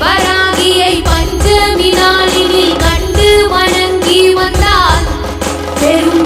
வராகியை பஞ்சமி நாளினில் கண்டு வணங்கி வந்தால் பெரும்